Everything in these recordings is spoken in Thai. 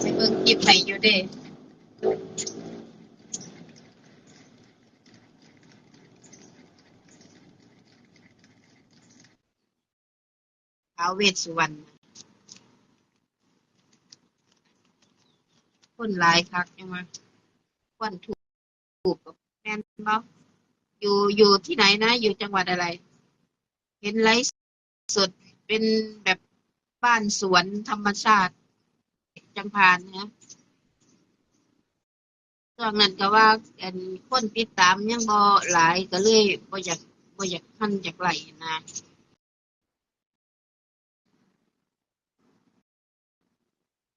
ไปเบิ่งคลิปให้อยู่เด้ท้าวเวสสุวรรณคนหลายคักยังว่าคนถูกถูกกับแม่นบ่อยู่อยู่ที่ไหนนะ อยู่จังหวัดอะไร เห็นไลฟ์สดเป็นแบบบ้านสวนธรรมชาติ จังพานนะช่วงนั้นก็ว่าอันคนติดตามยังบ่หลายก็เลยบ่อยากบ่อยากหันอยากไหลนะ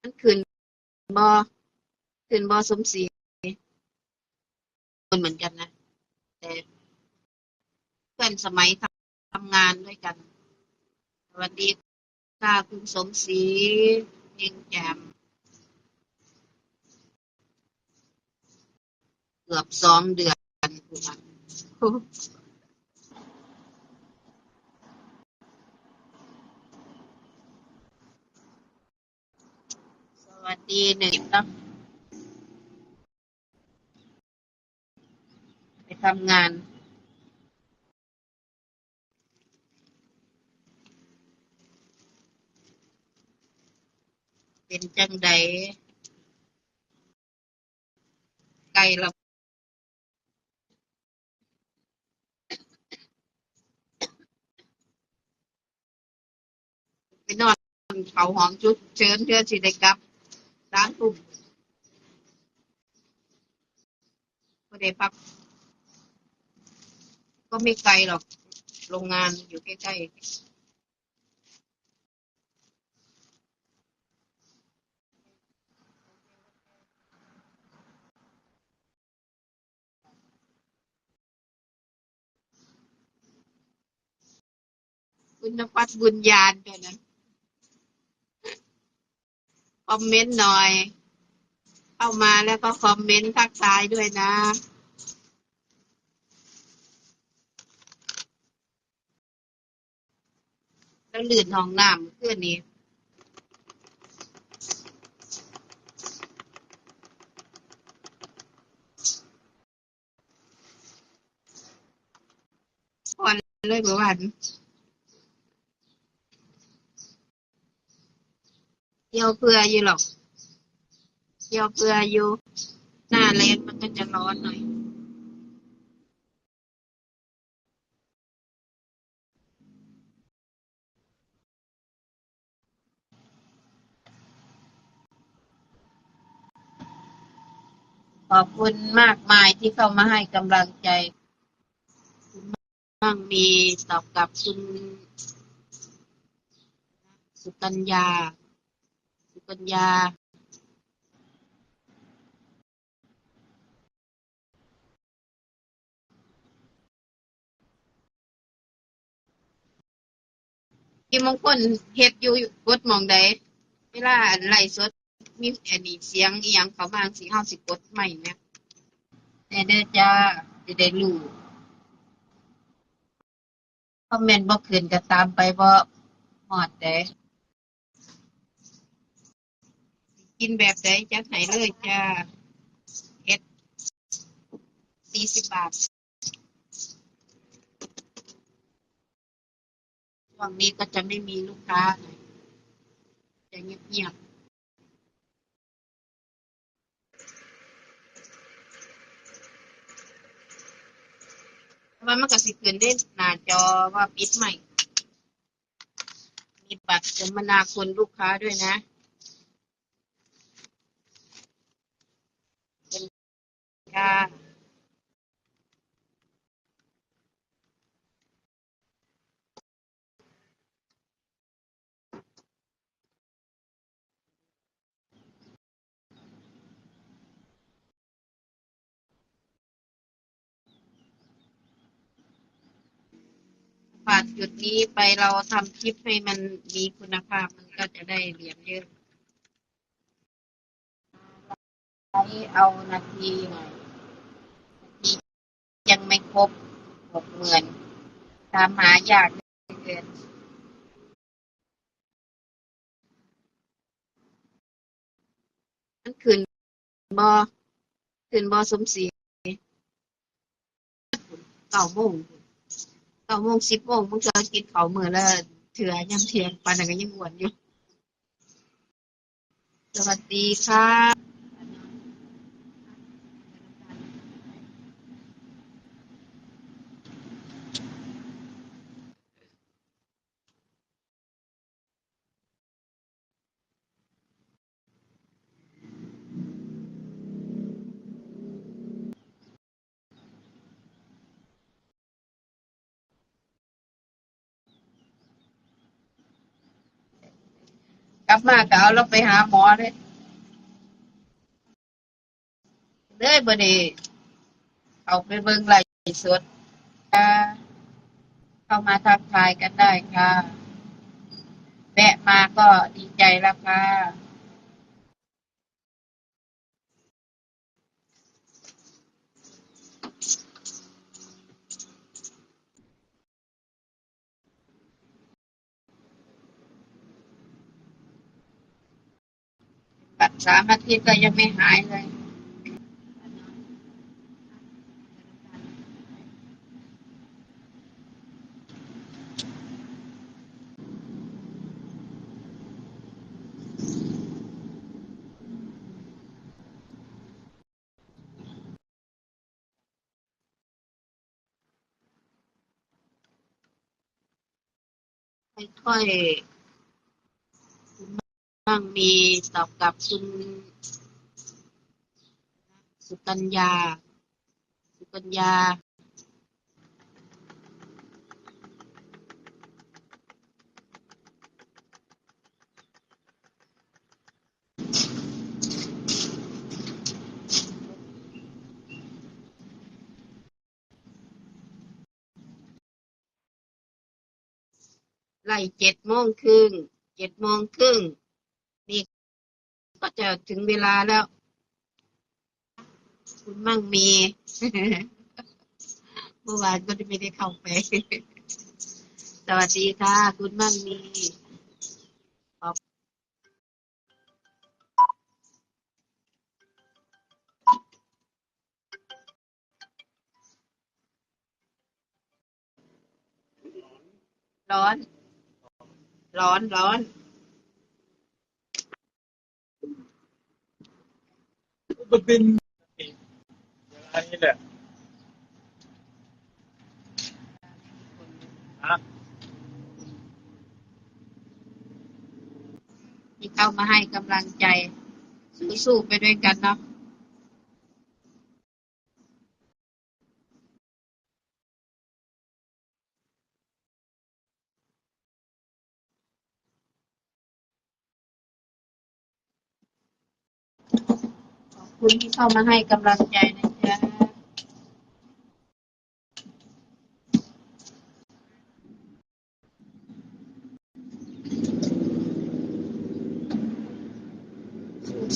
มันขึ้นบ่ขึ้นบ่สมศรีคนเหมือนกันนะแต่เพื่อนสมัยทำทำงานด้วยกันสวัสดีค่ะคุณสมศรีเองแจม กือบสองเดือนคุณสวัสดีหนึ่งต้องไปทำงานเป็นจังใดไกลละไปนอน เขาหอมจุดเชิญเพื่อสิได้กลับร้านทุ่มก็ได้พัก ก็ไม่ไกลหรอก โรงงานอยู่ใกล้ๆคุณนภัสบุญญาณด้วยนะ อมเมนต์หน่อย เข้ามาแล้วก็คอมเมนต์ทักทายด้วยนะแล้วลื่นห้องน้ำขึ้นนี้พอเลยเมื่อวานเที่ ยวเพื่ออยู่หรอกเยวเพื่ออยู่ หน้าแรงมันก็จะร้อนหน่อย ขอบคุณมากมายที่เข้ามาให้กำลังใจคุณมั่งมีตอบกลับคุณสุกัญญาัญญามีมงคลเฮ็ดอยู่กดมองใดเวลาไลฟ์สดมีอันนี้เสียงอีหยังเข้ามาสิเฮาสิกดใหม่แหมแต่เด้อจ้าจะได้รู้คอมเมนต์บ่ขึ้นก็ตามไปบ่ฮอดเด้ กินแบบใดจัดให้เลยจ้าเฮ็ด40บาทช่วงนี้ก็จะไม่มีลูกค้าหน่อยจะเงียบๆเพราะว่ามันก็สิขึ้นได้หน้าจอว่าปิดใหม่ มีบัตรสมมนาคุณลูกค้าด้วยนะ เป็น ค่ะผ่านจุดนี้ไปเราทำคลิปให้มันมีคุณภาพมันก็จะได้เหรียญเยอะใช้เอานาทีหน่อย ยังไม่ครบหกหมื่นตามหาอยากเหลือเกินมันขึ้นบ่ขึ้นบ่สมศรีเก้าโมงเก้าโมงสิบโมงมึงจะกินข้าวมื้อและเถื่อยามเทียงปานนั้นก็ยังอ้วนอยู่ สวัสดีค่ะก ลับมาก็เอาเราไปหาหมอเลยเลยบดีเอาไปเบิ่งไลฟ์สดเข้ามาทักทายกันได้ค่ะ แวะมาก็ดีใจแล้วค่ะ สามอาทิตย์ก็ยังไม่หายเลยค่อยๆ คุณบ้างมีตอบกับคุณสุกัญญาสุกัญญาไล่เจ็ดโมงครึ่ง เจ็ดโมงครึ่ง ก็จะถึงเวลาแล้ว คุณมั่งมีเมื่อวานก็ไม่ได้เข้าไป สวัสดีค่ะ คุณมั่งมีร้อน ร้อน ร้อน ก็เป็นเวลานี้แหละนะที่เข้ามาให้กำลังใจสู้ๆไปด้วยกันเนาะ คุณที่เข้ามาให้กำลังใจนะจ๊ะ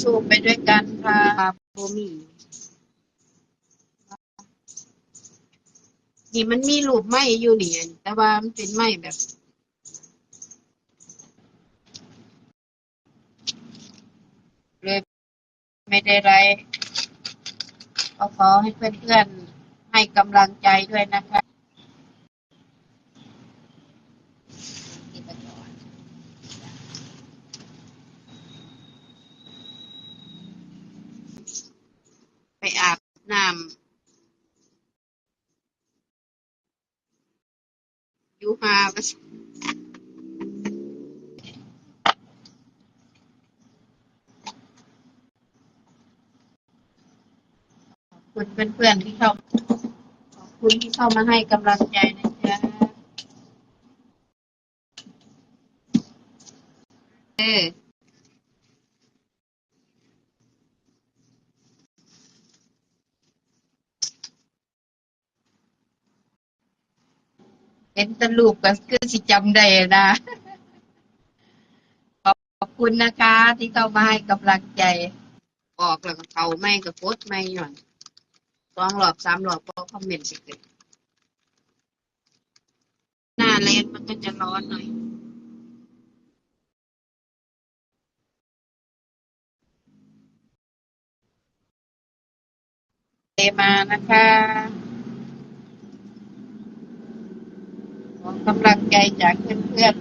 สู้ๆไปด้วยกันค่ะโบมีนี่มันมีรูปไม้อยู่นี่อันแต่ว่ามันเป็นไม้แบบ เลย ไม่ได้ไรก็ขอให้เพื่อนๆให้กำลังใจด้วยนะคะไปอาบน้ำอยูฮาไปขอบ คุณเพื่อนๆที่เข้าขอบคุณที่เข้ามาให้กำลังใจนะจ๊ะเออเห็นตลูปก็คือสิจำได้นะ ขอบคุณนะคะ ที่เข้ามาให้กำลังใจ ออกแล้วก็เขาไม่ก็โพสไม่หย่อน สองรอบสามรอบก็คอมเมนต์สิเกิดหน้าแรงมันก็จะร้อนหน่อย เตมานะคะขอกำลังใจจากเพื่อน